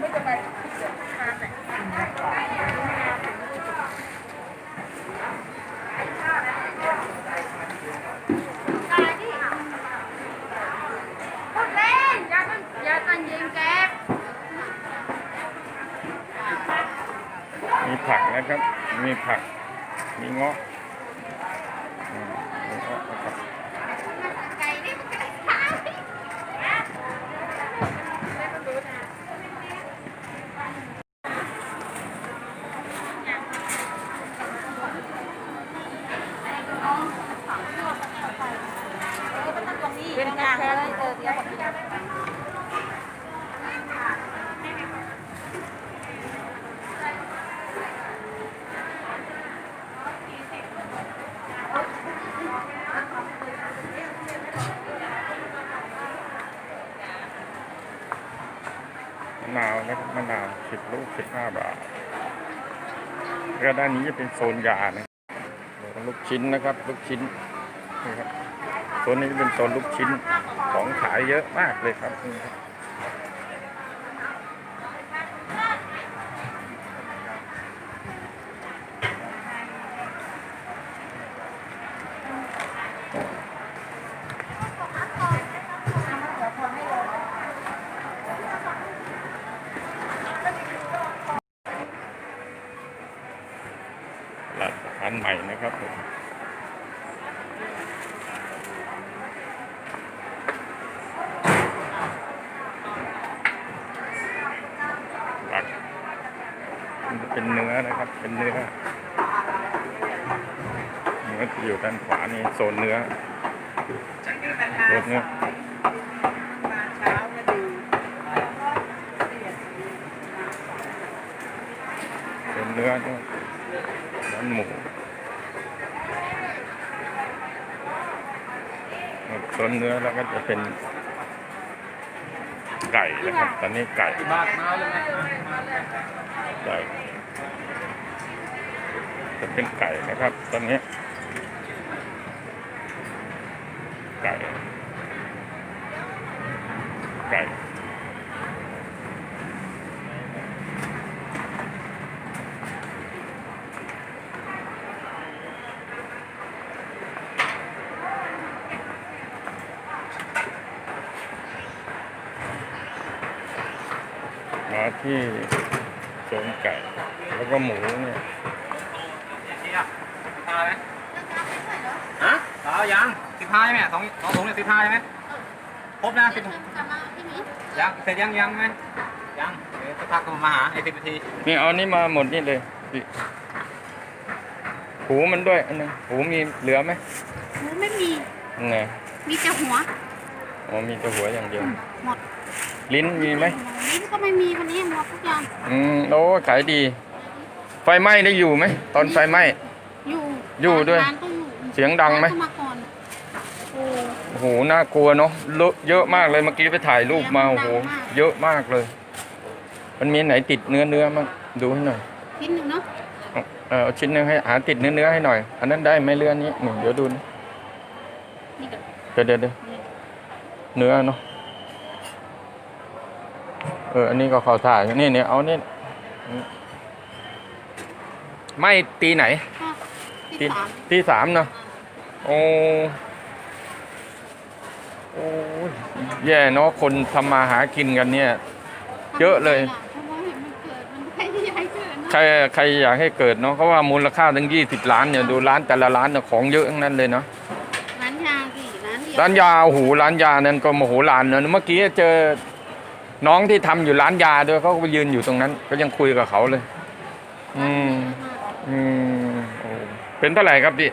ไม่จะไปเดี๋ยวมาดเล่นอย่าตั้งอย่าตั้งยิงแก๊ปมีผักนะครับ มีผัก มีเงาะอืมมีเงาะนะครับ ไก่นี่มันไก่ขาว เป็น กลางเลยเออเดี๋ยวมะนาวนะครับมะนาวสิบลูกสิบห้าบาทแล้วด้านนี้จะเป็นโซนยานะลูกชิ้นนะครับ ลูกชิ้นนี่ครับ โซนนี้เป็นโซนลูกชิ้นของขายเยอะมากเลยครับนี่ครับตลาดพานใหม่นะครับผมหลักมันจะ เป็นเนื้อนะครับ เป็นเนื้อ เนื้อที่อยู่ด้านขวานี่โซนเนื้อโซนเนื้อเช้าก็ดูโซนเนื้อด้วยด้านหมูโซนเนื้อแล้วก็จะเป็น ไก่นะครับ ตอนนี้ไก่บาทมาเลยนะไก่จะเป็นไก่นะครับ ตอนนี้ ไก่ไก่าที่โซนไก่ แล้วก็หมูเนี่ยตาไหมฮะตายังสิบห้าใช่ไหมสองสองถุงเนี่ยสิบห้าใช่ไหมครบนะสิบยังเสร็จยังยังไหมยังเดี๋ยวสักพักก็มาหาไอ้สิบนาทีนี่เอานี่มาหมดนี่เลยหูมันด้วยอันนึงหูมีเหลือไหมหูไม่มีไงมีแต่หัวอ๋อมีแต่หัวอย่างเดียวหมด ลิ้นมีไหมลิ้นก็ไม่มีวันนี้หมดทุกอย่างอืมโอ้ขายดี ไฟไหม้ได้อยู่ไหมตอนไฟไหม้อยู่อยู่ด้วย ร้านก็อยู่เสียงดังไหมร้านก็มาก่อนโอ้โอ้โหน่ากลัวเนาะเลอะเยอะมากเลยเมื่อกี้ไปถ่ายรูปมาโอ้โหเยอะมากเลย มันมีไหนติดเนื้อเนื้อมั้งดูให้หน่อย ชิ้นหนึ่งเนาะเอาเออเอาชิ้นหนึงให้หาติดเนื้อเนื้อให้หน่อย อันนั้นได้ไหมเรือนี้หนึ่งเดี๋ยวดูนะนี่เดี๋ยวเดี๋ยวเดี๋ยวเดี๋ยวเนื้อเนาะ เออ อันนี้ก็เข้าถ่ายนี่เนี่ยเอานี่ไม่ตีไหนอะตีที่สามตีสามเนาะโอ้โอ้ยแย่เนาะคนทำมาหากินกันเนี่ย เยอะเลยเพราะว่าเห็นมันเกิดมันใครที่อยากให้เกิดเนาะใครใครอยากให้เกิดเนาะเขาว่ามูลค่าตั้งยี่สิบล้านเนี่ยดูร้านแต่ละร้านเนี่ยของเยอะทั้งนั้นเลยเนาะร้านยาสิร้านเดียวร้านยาโอ้โหร้านยานั่นก็โมโหลานเนอะเมื่อกี้เจอ น้องที่ทำอยู่ร้านยาด้วยเขาก็ไปยืนอยู่ตรงนั้น ก็ยังคุยกับเขาเลย อืม อืมโอ้เป็นเท่าไหร่ครับพี่